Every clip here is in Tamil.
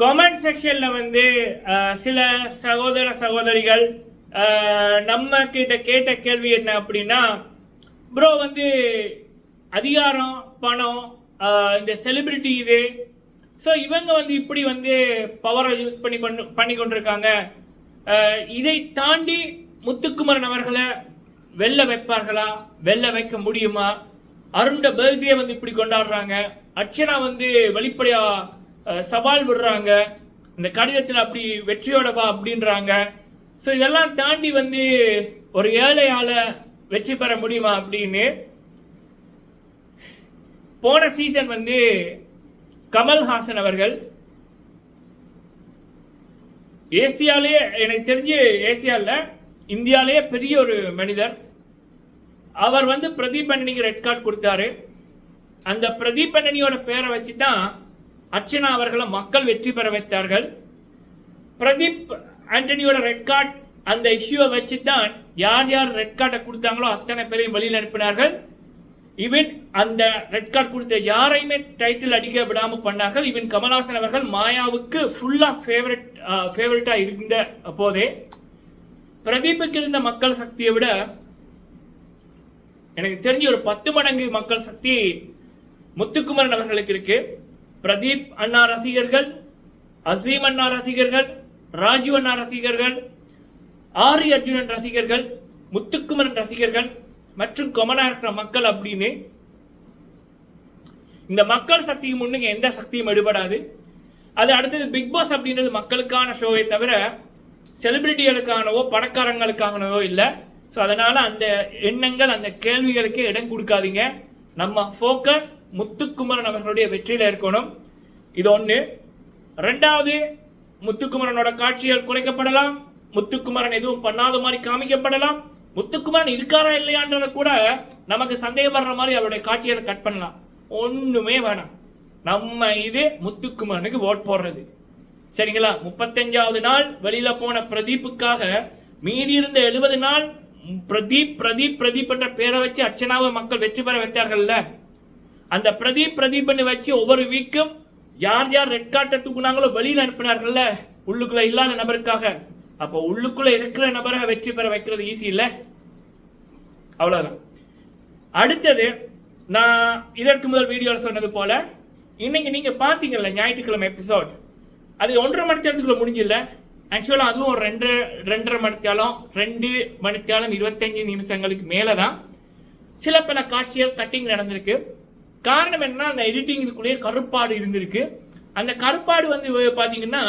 கமெண்ட் செக்ஷன்ல வந்து சில சகோதர சகோதரிகள் நம்ம கிட்ட கேட்ட கேள்வி என்ன அப்படின்னா ப்ரோ வந்து அதிகாரம் பணம் இந்த செலிபிரிட்டி இது. ஸோ இவங்க வந்து இப்படி வந்து பவரை யூஸ் பண்ணி பண்ணு பண்ணி கொண்டிருக்காங்க. இதை தாண்டி முத்துக்குமரன் அவர்களை வெல்ல வைப்பார்களா? வெல்ல வைக்க முடியுமா? அருண்ட பர்த்டே வந்து இப்படி கொண்டாடுறாங்க. அர்ச்சனா வந்து வெளிப்படையாக சவால் விடுறாங்க. இந்த கடிதத்தில் அப்படி வெற்றியோடவா அப்படின்றாங்க. ஸோ இதெல்லாம் தாண்டி வந்து ஒரு ஏழையால் வெற்றி பெற முடியுமா அப்படின்னு போன சீசன் வந்து கமல்ஹாசன் அவர்கள் ஏசியாலேயே எனக்கு தெரிஞ்சு ஏசியாவில் இந்தியாலேயே பெரிய ஒரு மனிதர். அவர் வந்து பிரதீப் அண்ணனிக்கு ரெட் கார்டு கொடுத்தாரு. அந்த பிரதீப் அண்ணனியோட பேரை வச்சு தான் அர்ச்சனா அவர்களை மக்கள் வெற்றி பெற வைத்தார்கள். பிரதீப் ஆண்டனியோட ரெட் கார்டு அந்த இஷ்யூவை வச்சு தான் யார் யார் ரெட் கார்டை கொடுத்தாங்களோ அத்தனை பேரையும் வெளியில் அனுப்பினார்கள். இவன் அந்த ரெட் கார்டு கொடுத்த யாரையுமே டைட்டில் அடிக்க விடாமல் பண்ணார்கள். இவன் கமல்ஹாசன் அவர்கள் மாயாவுக்கு ஃபுல்லாக ஃபேவரட் ஃபேவரட்டாக இருந்த போதே பிரதீப்புக்கு இருந்த மக்கள் சக்தியை விட எனக்கு தெரிஞ்ச ஒரு பத்து மடங்கு மக்கள் சக்தி முத்துக்குமரன் அவர்களுக்கு இருக்குது பிரதீப் அண்ணா ரசிகர்கள் அசீம் அண்ணா ரசிகர்கள் ராஜீவ் அண்ணா ரசிகர்கள் ஆரி அர்ஜுனன் ரசிகர்கள் முத்துக்குமரன் ரசிகர்கள் மற்றும் கொமனாற்ற மக்கள் அப்படின்னு இந்த மக்கள் சக்திக்கு முன்னுங்க எந்த சக்தியும் எடுபடாது. அது அடுத்தது பிக் பாஸ் அப்படின்றது மக்களுக்கான ஷோவை தவிர செலிபிரிட்டிகளுக்கானவோ பணக்காரங்களுக்கானவோ இல்லை. ஸோ அதனால் அந்த எண்ணங்கள் அந்த கேள்விகளுக்கே இடம் கொடுக்காதீங்க. நம்ம ஃபோக்கஸ் முத்துக்குமரன் அவர்களுடைய வெற்றியில் இருக்கணும். இது ஒன்று ரெண்டாவது முத்துக்குமரனோட காட்சிகள் குறைக்கப்படலாம். முத்துக்குமரன் எதுவும் பண்ணாத மாதிரி காமிக்கப்படலாம். முத்துக்குமரன் இருக்காரா இல்லையான்றத கூட நமக்கு சந்தேகப்படுற மாதிரி அவருடைய காட்சிகளை கட் பண்ணலாம். ஒண்ணுமே வேணாம். நம்ம இது முத்துக்குமரனுக்கு ஓட் போடுறது. சரிங்களா? முப்பத்தஞ்சாவது நாள் வெளியில போன பிரதீப்புக்காக மீதி இருந்த எழுபது நாள் பிரதீப் பிரதீப் பிரதீப் என்ற பேரை வச்சு அர்ச்சனாவை மக்கள் வெற்றி பெற வைத்தார்கள்ல. அந்த பிரதீப் பிரதீப்னு வச்சு ஒவ்வொரு வீக்கும் யார் யார் ரெட் கார்ட்டை தூக்குனாங்களோ வெளியில் அனுப்பினார்கள்ல உள்ளுக்குள்ள இல்லாத நபருக்காக. அப்போ உள்ளுக்குள்ள இருக்கிற நபரை வெற்றி பெற வைக்கிறது ஈஸி இல்லை? அவ்வளவுதான். அடுத்தது நான் இதற்கு முதல் வீடியோவில் சொன்னது போல இன்னைக்கு நீங்க பாத்தீங்கல்ல ஞாயிற்றுக்கிழமை எபிசோட் அது ஒன்றரை மணி நேரத்துக்குள்ள முடிஞ்சில்ல? ஆக்சுவலாக அதுவும் ஒரு ரெண்டு ரெண்டரை மணித்தாலும் ரெண்டு மணித்தாலும் இருபத்தஞ்சு நிமிஷங்களுக்கு மேலே தான் சில பல காட்சிகள் கட்டிங் நடந்திருக்கு. காரணம் என்ன அந்த எடிட்டிங் இதுக்குள்ளேயே கருப்பாடு இருந்திருக்கு. அந்த கருப்பாடு வந்து பார்த்தீங்கன்னா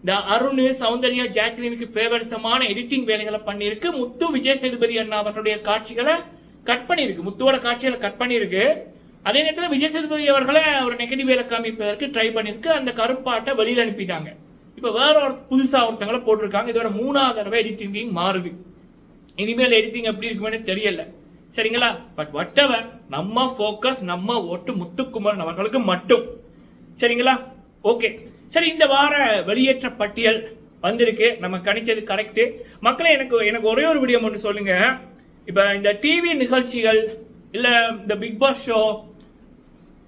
இந்த அருண் சௌந்தர்யா ஜாக்லினுக்கு ஃபேவரசமான எடிட்டிங் வேலைகளை பண்ணியிருக்கு. முத்து விஜய் சேதுபதி அண்ணா அவர்களுடைய காட்சிகளை கட் பண்ணியிருக்கு. முத்துவோட காட்சிகளை கட் பண்ணியிருக்கு. அதே நேரத்தில் விஜய் சேதுபதி அவர்களை ஒரு நெகட்டிவ் வேலை காமிப்பதற்கு ட்ரை பண்ணியிருக்கு. அந்த கருப்பாட்டை வெளியில் அனுப்பிட்டாங்க. இப்போ வேற ஒரு புதுசாக ஒருத்தங்களை போட்டிருக்காங்க. இதோட மூணாவது தடவை எடிட்டிங் மாறுது. இனிமேல் எடிட்டிங் எப்படி இருக்குமே தெரியலை. சரிங்களா? பட் whatever நம்ம ஃபோக்கஸ் நம்ம ஓட்டு முத்துக்குமரன் அவர்களுக்கு மட்டும். சரிங்களா? ஓகே சரி இந்த வார வெளியேற்ற பட்டியல் வந்திருக்கு. நம்ம கணிச்சது கரெக்டு மக்களே எனக்கு எனக்கு ஒரே ஒரு வீடியோ மட்டும் சொல்லுங்க. இப்போ இந்த டிவி நிகழ்ச்சிகள் இல்லை இந்த பிக் பாஸ் ஷோ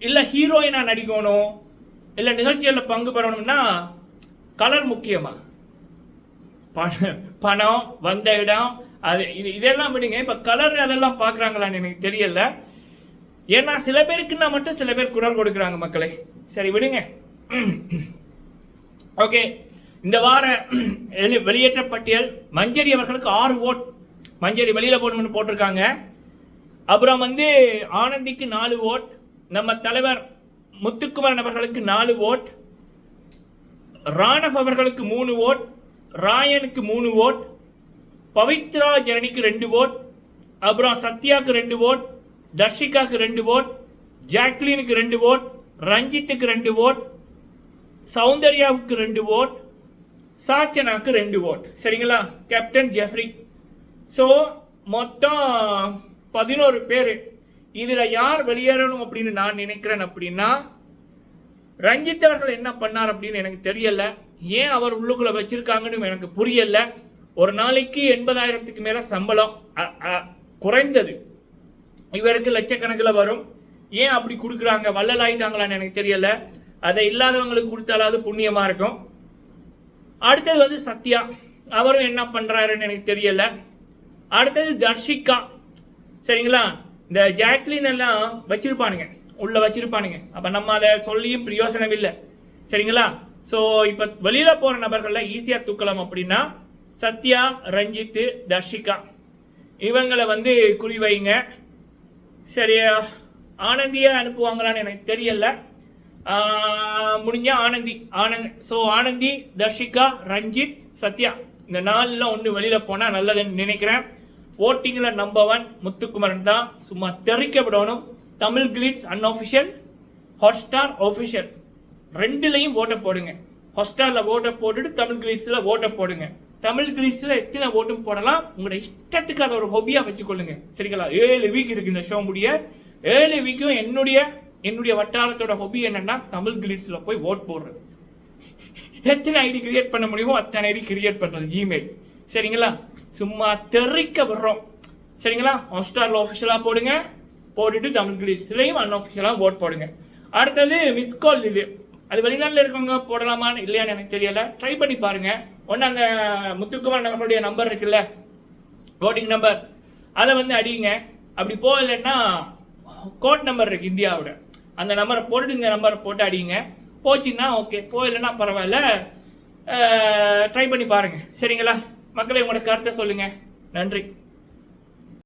இல்லை ஹீரோயினா நடிக்கணும் இல்லை நிகழ்ச்சிகளில் பங்கு பெறணும்னா கலர் முக்கியமாக பண- பணம் வந்த இடம் அது இது இதெல்லாம் விடுங்க. இப்போ கலர் அதெல்லாம் பார்க்குறாங்களான்னு எனக்கு தெரியல. ஏன்னா சில பேருக்குன்னா மட்டும் சில பேர் குரல் கொடுக்குறாங்க மக்களே. சரி விடுங்க. ஓகே இந்த வார வெளியேற்ற பட்டியல் மஞ்சரி அவர்களுக்கு ஆறு ஓட். மஞ்சரி வெளியில் போகணும்னு போட்டிருக்காங்க. அப்புறம் வந்து ஆனந்திக்கு நாலு ஓட். நம்ம தலைவர் முத்துக்குமரன் அவர்களுக்கு நாலு ஓட். ராணவ் அவர்களுக்கு மூணு ஓட். ராயனுக்கு மூணு ஓட் பவித்ரா ஜனனிக்கு ரெண்டு ஓட் அப்புறம் சத்யாவுக்கு ரெண்டு ஓட் தர்ஷிகாவுக்கு ரெண்டு ஓட் ஜாக்லினுக்கு ரெண்டு ஓட் ரஞ்சித்துக்கு ரெண்டு ஓட் சௌந்தர்யாவுக்கு ரெண்டு ஓட் சாச்சனாக்கு ரெண்டு ஓட். சரிங்களா? Captain Jeffrey. ஸோ மொத்தம் பதினோரு பேர். இதில் யார் வெளியேறணும் அப்படின்னு நான் நினைக்கிறேன் அப்படின்னா ரஞ்சித் அவர்கள் என்ன பண்ணார் அப்படின்னு எனக்கு தெரியலை. ஏன் அவர் உள்ளுக்குள்ள வச்சிருக்காங்கன்னு எனக்கு புரியல. ஒரு நாளைக்கு எண்பதாயிரத்துக்கு மேல சம்பளம் குறைந்தது. இவருக்கு லட்சக்கணக்கில் வரும். ஏன் அப்படி கொடுக்குறாங்க? வள்ளலாயிட்டாங்களான்னு எனக்கு தெரியல. அதை இல்லாதவங்களுக்கு கொடுத்தாலாவது புண்ணியமா இருக்கும். அடுத்தது வந்து சத்யா. அவரும் என்ன பண்ணுறாருன்னு எனக்கு தெரியல. அடுத்தது தர்ஷிகா. சரிங்களா? இந்த ஜாக்லின் எல்லாம் வச்சிருப்பானுங்க. உள்ள வச்சிருப்பானுங்க. அப்ப நம்ம அதை சொல்லியும் பிரயோசனம் இல்லை. சரிங்களா? ஸோ இப்போ வெளியில் போகிற நபர்களில் ஈஸியாக தூக்கலாம் அப்படின்னா சத்யா ரஞ்சித்து தர்ஷிகா. இவங்களை வந்து குறி வைங்க சரியா? ஆனந்தியாக அனுப்புவாங்களான்னு எனக்கு தெரியல. முடிஞ்சால் ஆனந்தி ஆனந்த். ஸோ ஆனந்தி தர்ஷிகா ரஞ்சித் சத்யா. இந்த நாளில் ஒன்று வெளியில் போனால் நல்லதுன்னு நினைக்கிறேன். ஓட்டிங்கில் நம்பர் ஒன் முத்துக்குமரன் தான். சும்மா தெரிக்க விடணும் Tamil glitz unofficial Hotstar official ரெண்டுலையும் ஓட்டை போடுங்க. ஹாட்ஸ்டாரில் ஓட்டை போட்டுட்டு தமிழ் கிளிட்ஸில் ஓட்டை போடுங்க. தமிழ் கிளிட்ஸில் எத்தனை ஓட்டும் போடலாம்? உங்களோட இஷ்டத்துக்கு அதை ஒரு ஹொபியாக வச்சுக்கொள்ளுங்க. சரிங்களா? ஏழு வீக் இருக்கு இந்த ஷோ முடிய. ஏழு வீக்கும் என்னுடைய என்னுடைய வட்டாரத்தோட ஹொபி என்னன்னா தமிழ் கிளிட்ஸில் போய் ஓட் போடுறது. எத்தனை ஐடி கிரியேட் பண்ண முடியுமோ அத்தனை ஐடி கிரியேட் பண்ணுறது ஜிமெயில் சரிங்களா? சும்மா தெறிக்க விடுறோம். சரிங்களா? ஹாட்ஸ்டாரில் ஆஃபிஷியலாக போடுங்க. போட்டுட்டு தமிழ் கிளிஸ்லையும் அன்ஆஃபிஷியலாக ஓட் போடுங்க. அடுத்தது மிஸ் கால் இது. அது வெளிநாட்டில் இருக்கவங்க போடலாமான்னு இல்லையான்னு எனக்கு தெரியல. ட்ரை பண்ணி பாருங்க. ஒன்று அந்த முத்துக்குமார் நகருடைய நம்பர் இருக்குல்ல? ஓட்டிங் நம்பர் அதை வந்து அடிங்க. அப்படி போகலைன்னா கோட் நம்பர் இருக்கு இந்தியாவோட. அந்த நம்பரை போட்டு இந்த நம்பரை போட்டு அடிங்க. போச்சுன்னா ஓகே போகலைன்னா பரவாயில்ல. ட்ரை பண்ணி பாருங்க. சரிங்களா? மக்களை உங்களோட கருத்தை சொல்லுங்கள் நன்றி.